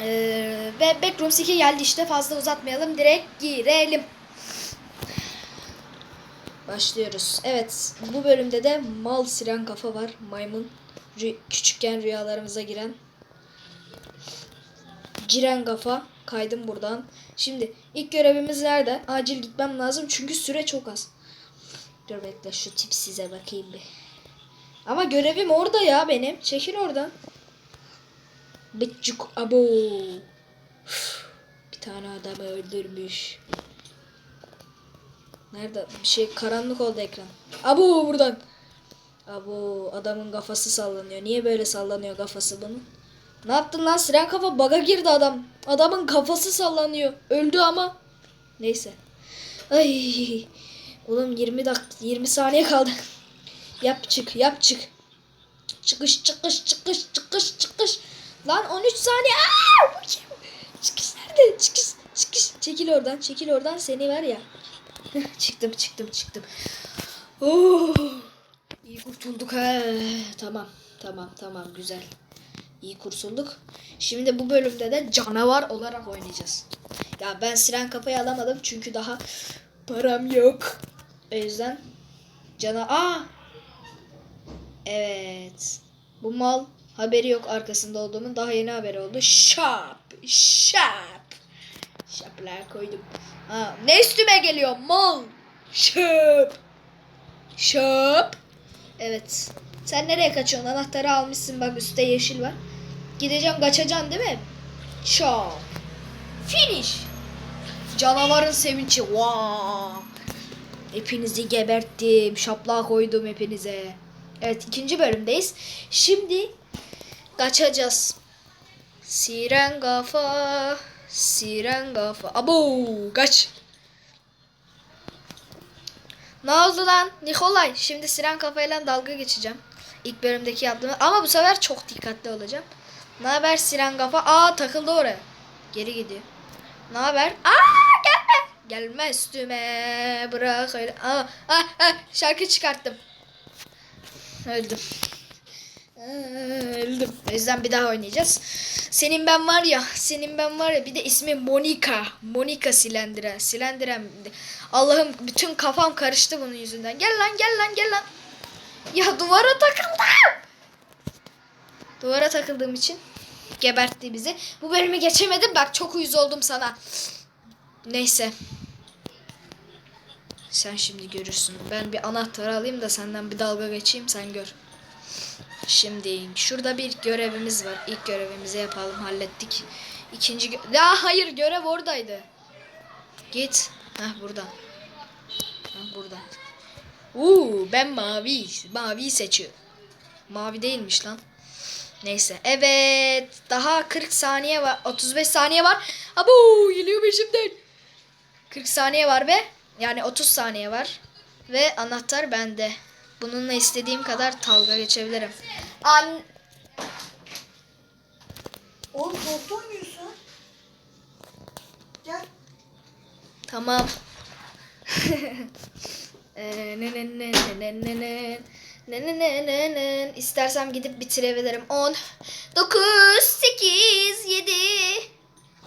Ee, ve Backrooms 2 geldi işte fazla uzatmayalım direkt girelim. Başlıyoruz. Evet bu bölümde de mal siren kafa var. Maymun. Rü- küçükken rüyalarımıza giren. Giren kafa. Kaydım buradan. Şimdi ilk görevimiz nerede? Acil gitmem lazım çünkü süre çok az. Dur bekle şu tip size bakayım bir. Ama görevim orada ya benim. Çekil oradan. Bıçık abo. Bir tane adamı öldürmüş. Nerede? Bir şey karanlık oldu ekran. Abo buradan. Abo adamın kafası sallanıyor. Niye böyle sallanıyor kafası bunun? Ne yaptın lan? Siren kafa baga girdi adam. Adamın kafası sallanıyor. Öldü ama. Neyse. Ay. Oğlum 20 dakika 20 saniye kaldı. yap çık, yap çık. Çıkış çıkış çıkış çıkış çıkış. Lan 13 saniye. Aa! Çıkış nerede? Çıkış çıkış. Çekil oradan, çekil oradan seni var ya. Çıktım, çıktım, çıktım. Oh! İyi kurtulduk ha. Tamam, tamam, tamam güzel. İyi kurtulduk. Şimdi bu bölümde de canavar olarak oynayacağız. Ya ben siren kafayı alamadım çünkü daha param yok. O yüzden cana Aa! Evet. Bu mal haberi yok arkasında olduğumun daha yeni haberi oldu. Şap, şap. Şaplar koydum. Ha, ne üstüme geliyor? Mal. Şap. Şap. Evet. Sen nereye kaçıyorsun? Anahtarı almışsın bak üstte yeşil var. Gideceğim kaçacaksın değil mi? Şap. Finish. Canavarın sevinci. Wow. Hepinizi geberttim. Şaplığa koydum hepinize. Evet ikinci bölümdeyiz. Şimdi kaçacağız. Siren kafa. Siren kafa. Abo kaç. Ne oldu lan Nikolay? Şimdi siren kafayla dalga geçeceğim. İlk bölümdeki yaptığımı ama bu sefer çok dikkatli olacağım. Ne haber siren kafa? Aa takıldı oraya. Geri gidiyor. Ne haber? Aa gelme. Gelme üstüme. Bırak öyle. Aa, aa, aa, şarkı çıkarttım. Öldüm. Öldüm. O yüzden bir daha oynayacağız. Senin ben var ya, senin ben var ya bir de ismi Monika. Monika Silendire. Silendire. Allah'ım bütün kafam karıştı bunun yüzünden. Gel lan gel lan gel lan. Ya duvara takıldım. Duvara takıldığım için gebertti bizi. Bu bölümü geçemedim. Bak çok uyuz oldum sana. Neyse. Sen şimdi görürsün. Ben bir anahtarı alayım da senden bir dalga geçeyim sen gör. Şimdi şurada bir görevimiz var. İlk görevimizi yapalım hallettik. İkinci gö- Ya hayır görev oradaydı. Git. Heh burada. Heh, burada. Uuu ben mavi. Mavi seçiyorum. Mavi değilmiş lan. Neyse. Evet. Daha 40 saniye var. 35 saniye var. Abo geliyor peşimden. 40 saniye var ve yani 30 saniye var. Ve anahtar bende. Bununla istediğim kadar dalga geçebilirim. An Oğlum korktu oynuyorsun. Gel. tamam. Ee. İstersem gidip bitirebilirim. 10 9 8 7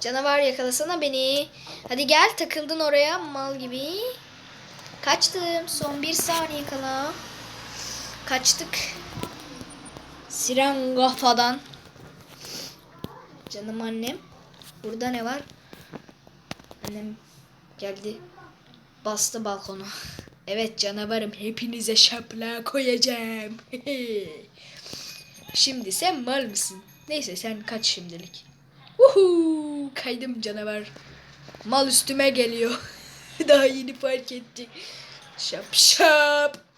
Canavar yakalasana beni. Hadi gel takıldın oraya mal gibi. Kaçtım. Son bir saniye kala. Kaçtık. Siren kafadan. Canım annem. Burada ne var? Annem geldi. Bastı balkonu. Evet canavarım hepinize şapla koyacağım. Şimdi sen mal mısın? Neyse sen kaç şimdilik. Uhu, kaydım canavar. Mal üstüme geliyor. Daha yeni fark etti. Şap şap.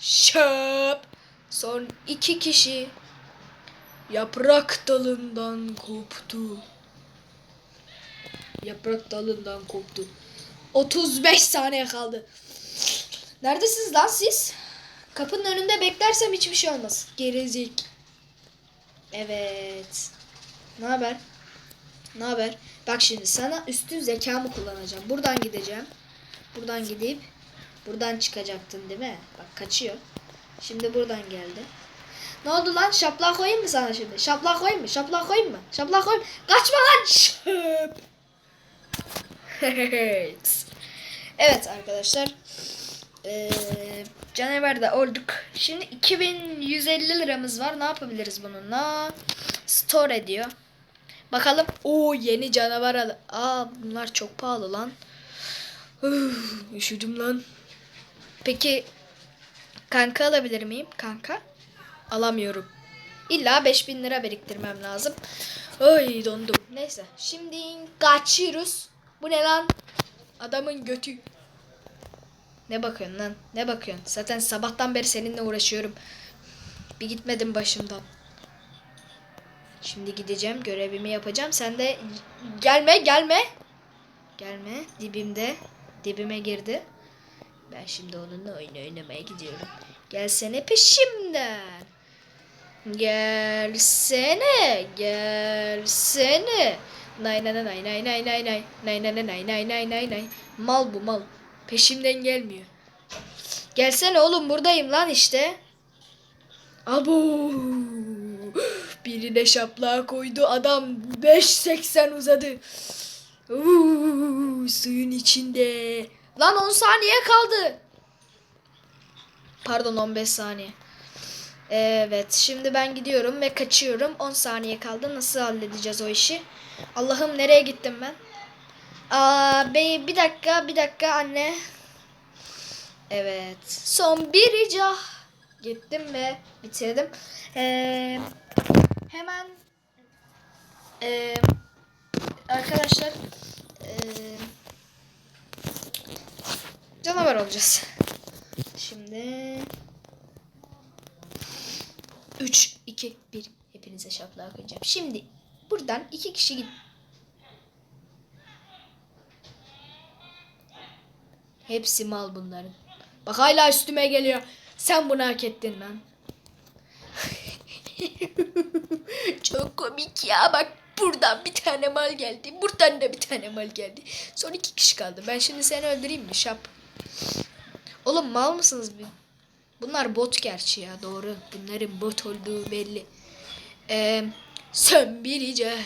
Şap. Son iki kişi. Yaprak dalından koptu. Yaprak dalından koptu. 35 saniye kaldı. Neredesiniz lan siz? Kapının önünde beklersem hiçbir şey olmaz. Gerizek. Evet. Ne haber? Ne haber? Bak şimdi sana üstün zekamı kullanacağım. Buradan gideceğim. Buradan gidip buradan çıkacaktın değil mi? Bak kaçıyor. Şimdi buradan geldi. Ne oldu lan? Şaplak koyayım mı sana şimdi? Şaplak koyayım mı? Şaplak koyayım mı? Şaplak koyayım. Kaçma lan. Şöp. evet arkadaşlar. Ee, canavar olduk. Şimdi 2150 liramız var. Ne yapabiliriz bununla? Store ediyor. Bakalım. Oo yeni canavar al. Aa bunlar çok pahalı lan. Üf, üşüdüm lan. Peki kanka alabilir miyim? Kanka? Alamıyorum. İlla 5000 lira biriktirmem lazım. Ay dondum. Neyse. Şimdi kaçıyoruz. Bu ne lan? Adamın götü. Ne bakıyorsun lan? Ne bakıyorsun? Zaten sabahtan beri seninle uğraşıyorum. Bir gitmedim başımdan. Şimdi gideceğim. Görevimi yapacağım. Sen de gelme gelme. Gelme. Dibimde. Dibime girdi. Ben şimdi onunla oyun oynamaya gidiyorum. Gelsene peşimden. Gelsene. Gelsene. Nay nay nay nay nay nay nay nay nay nay nay nay nay nay mal bu mal peşimden gelmiyor gelsene oğlum buradayım lan işte abo birine şaplığa koydu adam 5.80 uzadı Uuu, suyun içinde lan 10 saniye kaldı pardon 15 saniye Evet şimdi ben gidiyorum ve kaçıyorum. 10 saniye kaldı. Nasıl halledeceğiz o işi? Allah'ım nereye gittim ben? Aa, bey bir dakika bir dakika anne. Evet. Son bir rica. Gittim ve bitirdim. Ee, hemen ee, arkadaşlar ee, canavar olacağız. Şimdi 3, 2, 1. Hepinize şaplığa koyacağım. Şimdi buradan iki kişi git. Hepsi mal bunların. Bak hala üstüme geliyor. Sen bunu hak ettin lan. Çok komik ya. Bak buradan bir tane mal geldi. Buradan da bir tane mal geldi. Son iki kişi kaldı. Ben şimdi seni öldüreyim mi şap? Oğlum mal mısınız? bir? Bunlar bot gerçi ya doğru. Bunların bot olduğu belli. Ee, sen birice.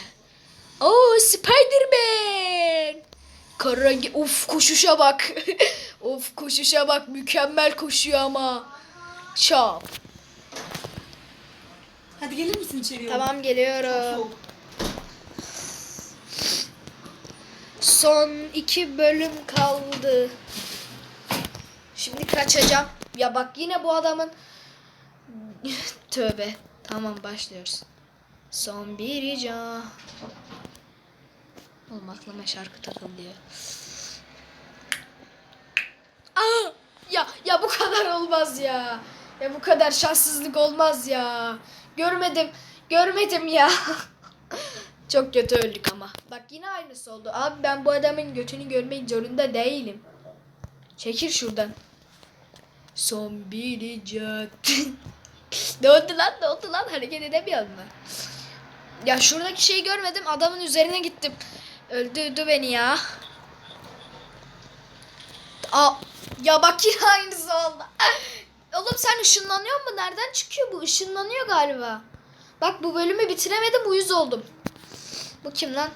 Oo Spiderman. Karangi of koşuşa bak. of koşuşa bak mükemmel koşuyor ama. Şap. Hadi gelir misin içeriye? Tamam geliyorum. Son iki bölüm kaldı. Şimdi kaçacağım. Ya bak yine bu adamın... Tövbe. Tamam başlıyoruz. Son bir rica. Oğlum aklıma şarkı takıldı ya. Aa! Ya, ya bu kadar olmaz ya. Ya bu kadar şanssızlık olmaz ya. Görmedim. Görmedim ya. Çok kötü öldük ama. Bak yine aynısı oldu. Abi ben bu adamın götünü görmek zorunda değilim. Çekil şuradan. Son bir icat. ne lan ne oldu lan hareket edemiyor mu? Ya şuradaki şeyi görmedim adamın üzerine gittim. Öldürdü beni ya. Aa, ya bak yine aynısı oldu. Oğlum sen ışınlanıyor mu? Nereden çıkıyor bu? Işınlanıyor galiba. Bak bu bölümü bitiremedim uyuz oldum. Bu kim lan?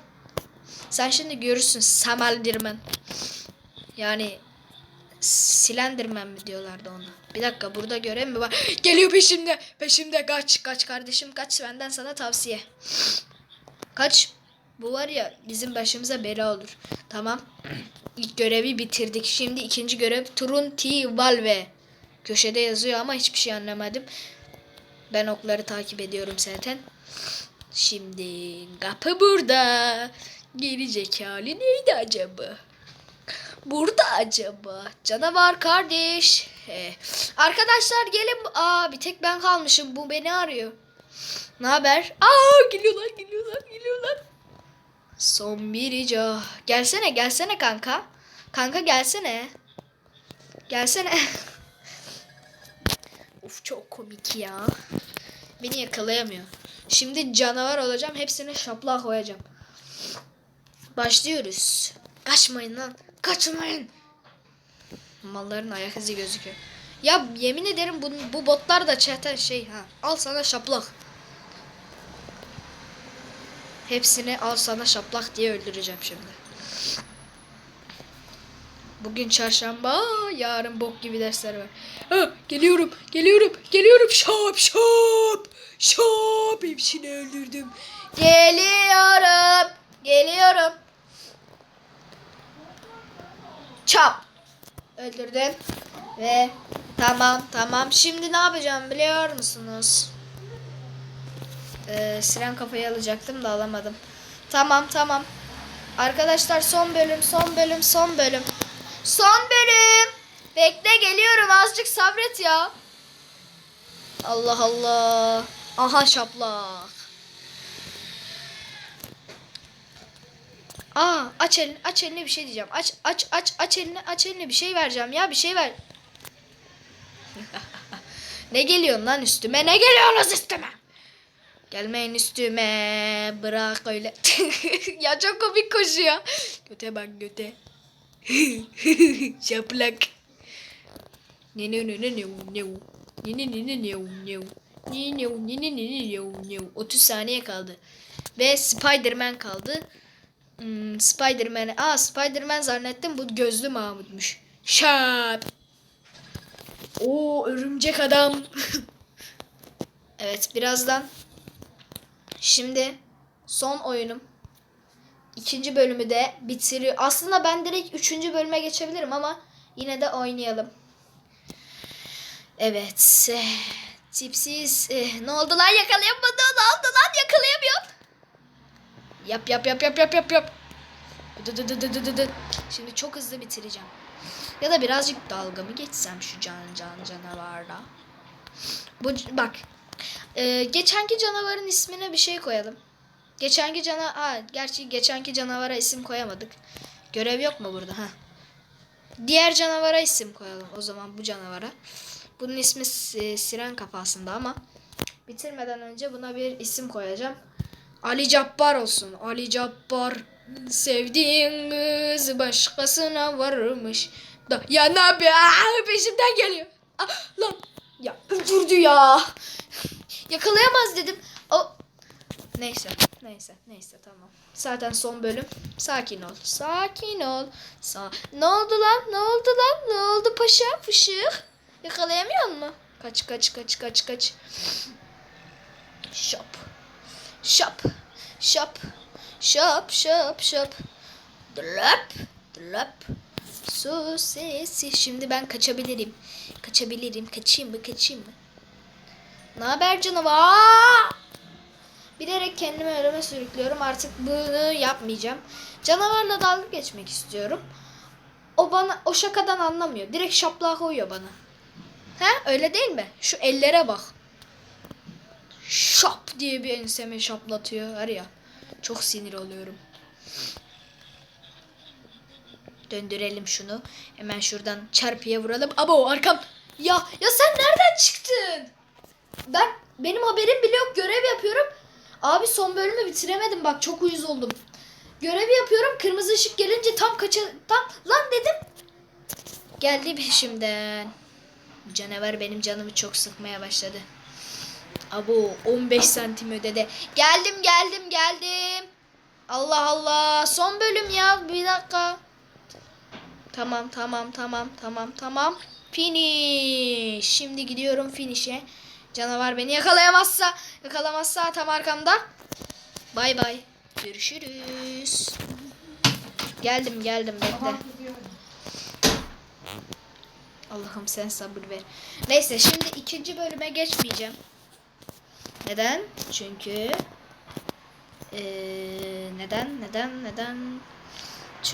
Sen şimdi görürsün Sameldirmen. Yani Silendirmen mi diyorlardı ona. Bir dakika burada görev mi var? Geliyor peşimde. Peşimde kaç. Kaç kardeşim kaç. Benden sana tavsiye. Kaç. Bu var ya bizim başımıza bela olur. Tamam. İlk görevi bitirdik. Şimdi ikinci görev Turun T. Valve. Köşede yazıyor ama hiçbir şey anlamadım. Ben okları takip ediyorum zaten. Şimdi kapı burada. Gelecek hali neydi acaba? Burada acaba? Canavar kardeş. He. Arkadaşlar gelin. Aa bir tek ben kalmışım. Bu beni arıyor. Ne haber? Aa geliyorlar geliyorlar geliyorlar. Son bir. Gelsene gelsene kanka. Kanka gelsene. Gelsene. Uf çok komik ya. Beni yakalayamıyor. Şimdi canavar olacağım. Hepsine şaplığa koyacağım. Başlıyoruz. Kaçmayın lan. Kaçmayın. Malların ayak izi gözüküyor. Ya yemin ederim bu, bu botlar da çeten şey ha. Al sana şaplak. Hepsini al sana şaplak diye öldüreceğim şimdi. Bugün çarşamba, yarın bok gibi dersler var. Ha, geliyorum, geliyorum, geliyorum. Şap, şap, şap. Hepsini öldürdüm. Geliyorum, geliyorum. Çap. Öldürdüm. Ve tamam, tamam. Şimdi ne yapacağım biliyor musunuz? Ee, siren kafayı alacaktım da alamadım. Tamam, tamam. Arkadaşlar son bölüm, son bölüm, son bölüm. Son bölüm. Bekle geliyorum azıcık sabret ya. Allah Allah. Aha şaplak. Aa aç elini aç elini bir şey diyeceğim. Aç aç aç aç elini aç elini bir şey vereceğim ya bir şey ver. ne geliyorsun lan üstüme? Ne geliyorsunuz üstüme? Gelmeyin üstüme. Bırak öyle. ya çok komik koşuyor. Göte bak göte. Şaplak. Ne ne ne ne ne ne ne ne ne ne ne ne ne ne ne ne ne ne ne 30 saniye kaldı. Ve Spider-Man kaldı. Hmm, Spider-Man'e... Aa Spider-Man zannettim bu gözlü Mahmut'muş. Şap. Oo örümcek adam. evet birazdan. Şimdi son oyunum. İkinci bölümü de bitiriyor. Aslında ben direkt üçüncü bölüme geçebilirim ama yine de oynayalım. Evet. eh, Tipsiz. eh, ne oldu lan yakalayamadı. Ne oldu lan yakalayamıyorum. Yap yap yap yap yap yap yap. Şimdi çok hızlı bitireceğim. Ya da birazcık dalga mı geçsem şu can can canavarla. Bu bak. Ee, geçenki canavarın ismine bir şey koyalım. Geçenki cana ha gerçi geçenki canavara isim koyamadık. Görev yok mu burada ha? Diğer canavara isim koyalım o zaman bu canavara. Bunun ismi si- siren kafasında ama bitirmeden önce buna bir isim koyacağım. Ali Cabbar olsun. Ali Cabbar sevdiğin kız başkasına varmış. Da ya ne yapıyor? Aa, peşimden geliyor. Ah, lan ya öldürdü ya. Yakalayamaz dedim. O Neyse, neyse, neyse tamam. Zaten son bölüm. Sakin ol. Sakin ol. Sa ne oldu lan? Ne oldu lan? Ne oldu paşa? Fışık. Yakalayamıyor mu? Kaç kaç kaç kaç kaç. Şap. Şap. Şap. Şap şap şap. Drop. Drop. Su sesi. Şimdi ben kaçabilirim. Kaçabilirim. Kaçayım mı? Kaçayım mı? Ne haber canavar? Bilerek kendimi ölüme sürüklüyorum. Artık bunu yapmayacağım. Canavarla dalga geçmek istiyorum. O bana o şakadan anlamıyor. Direkt şaplığa koyuyor bana. He öyle değil mi? Şu ellere bak. Şap diye bir enseme şaplatıyor. Var ya. Çok sinir oluyorum. Döndürelim şunu. Hemen şuradan çarpıya vuralım. Abo arkam. Ya ya sen nereden çıktın? Ben benim haberim bile yok. Görev yapıyorum. Abi son bölümü bitiremedim bak çok uyuz oldum. Görevi yapıyorum kırmızı ışık gelince tam kaça tam lan dedim. Geldi peşimden. Canavar benim canımı çok sıkmaya başladı. Abo 15 santim ödede. Geldim geldim geldim. Allah Allah son bölüm ya bir dakika. Tamam tamam tamam tamam tamam. Finish. Şimdi gidiyorum finish'e. Canavar beni yakalayamazsa, yakalamazsa tam arkamda. Bay bay. Görüşürüz. Geldim geldim bekle. Allah'ım sen sabır ver. Neyse şimdi ikinci bölüme geçmeyeceğim. Neden? Çünkü eee, neden neden neden